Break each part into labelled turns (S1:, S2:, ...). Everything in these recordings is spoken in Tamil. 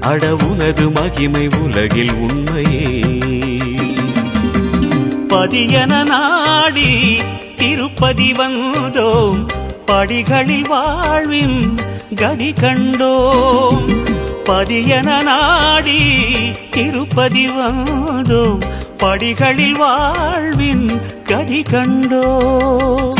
S1: அட உனது மகிமை உலகில் உண்மையே. பதியன நாடி திருப்பதி வந்தோம் படிகளில் வாழ்வின் கதி கண்டோம். பதியன நாடி திருப்பதி வந்தோம் படிகளில் வாழ்வின் கதி கண்டோம்.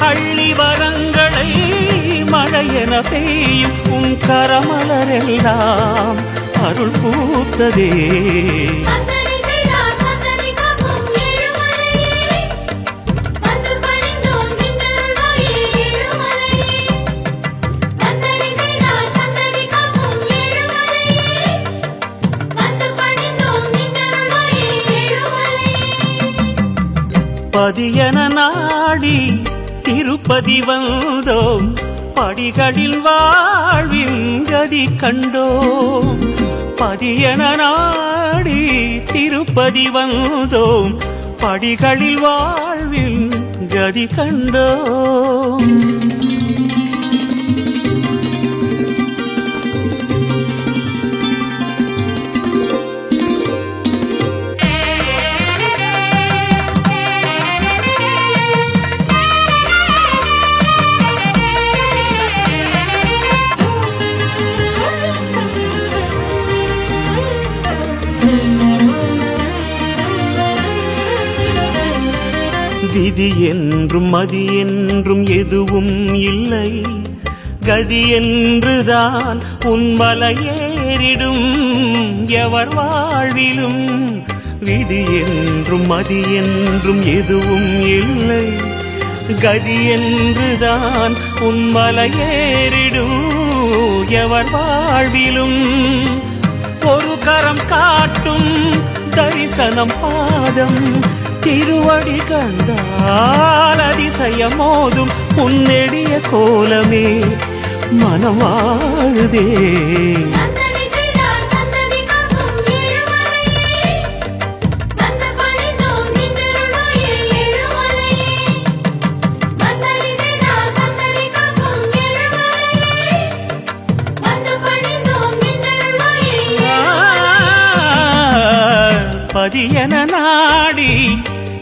S1: அள்ளி வரங்களை மழையென பெய்யும் உன் கரமலரெல்லாம் அருள் பூத்ததே. பதியன நாடி திருப்பதி வந்தோம் படிகளில் வாழ்வின் கதி கண்டோம் பதியன நாடி திருப்பதி வந்தோம் படிகளில் வாழ்வில் கதி கண்டோம் விதி என்றும் மதி என்றும் எதுவும் இல்லை. கதி என்றுதான் உன் மலையேறிடும் எவர் வாழ்விலும் விதி என்றும் மதி என்றும் எதுவும் இல்லை. கதி என்றுதான் உன் மலையேறிடும் எவர் வாழ்விலும் ஒரு கரம் காட்டும் தரிசனம் பாதம். திருவடி கண்டால் அதிசயம் மோதும் உன்னெடிய கோலமே. மனம் வாழுதே பதியன நாடி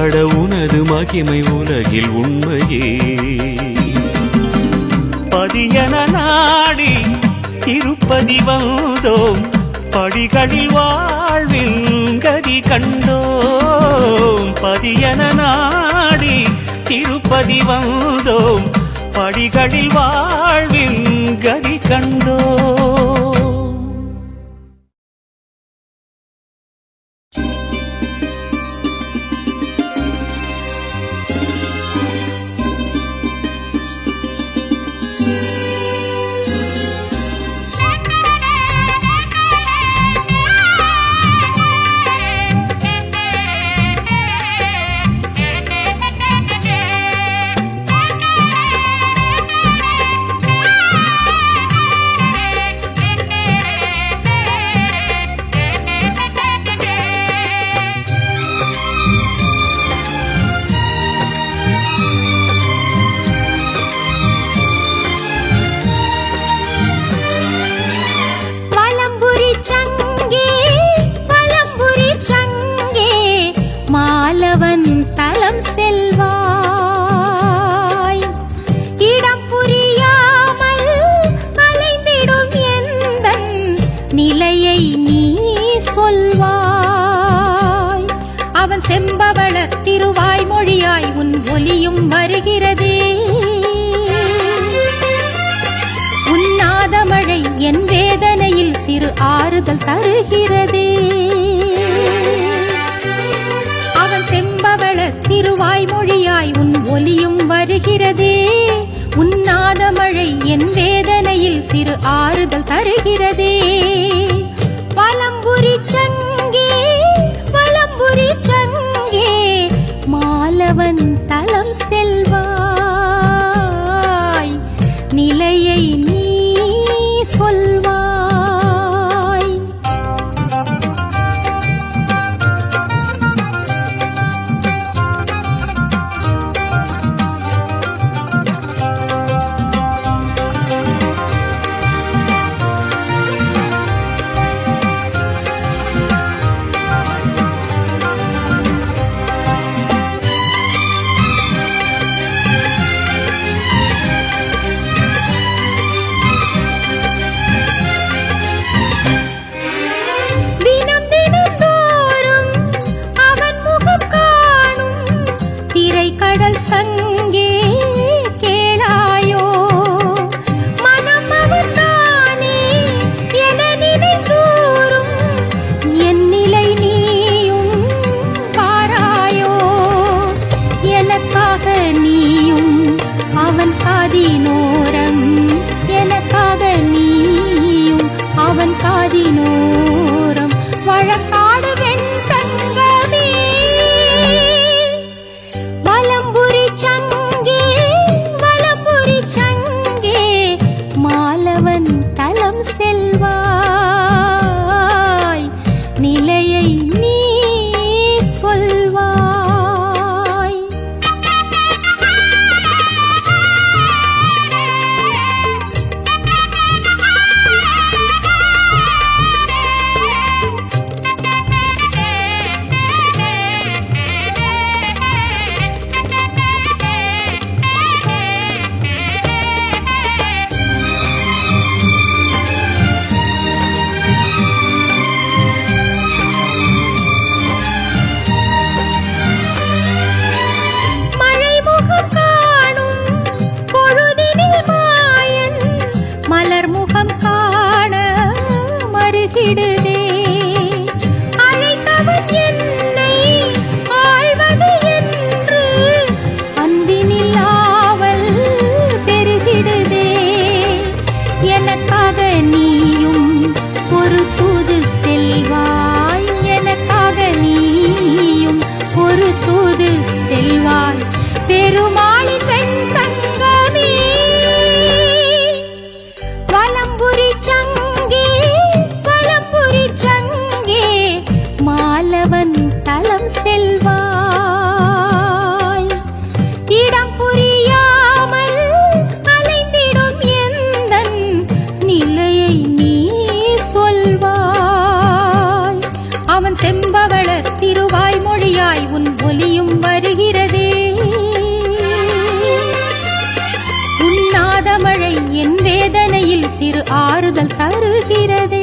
S1: அட உனது மகிமை உலகில் உண்மையே. பதியன நாடி திருப்பதி வந்தோம் படிகளில் வாழ்வில் கதி கண்டோம். பதியன நாடி திருப்பதி வந்தோம் படிகளில் வாழ்வில் கதி கண்டோம்.
S2: புலவன் தலம் செல்வாய். இடம் புரியாமல் அலைந்திடும் எந்த நிலையை நீ சொல்வாய். அவன் செம்பவள திருவாய் மொழியாய் உன் ஒலியும் வருகிறது. உன்னாதமழை என் வேதனையில் சிறு ஆறுதல் தருகிறதே. திருமகள திருவாய்மொழியாய் உன் ஒலியும் வருகிறதே. உன்னாத மழை என் வேதனையில் சிறு ஆறுதல் தருகிறதே. பலம்புரி சங்கே பலம்புரி சங்கே மாலவன் தலம் செல்வாய். நிலையை தலம் செல்வார் தருகிறது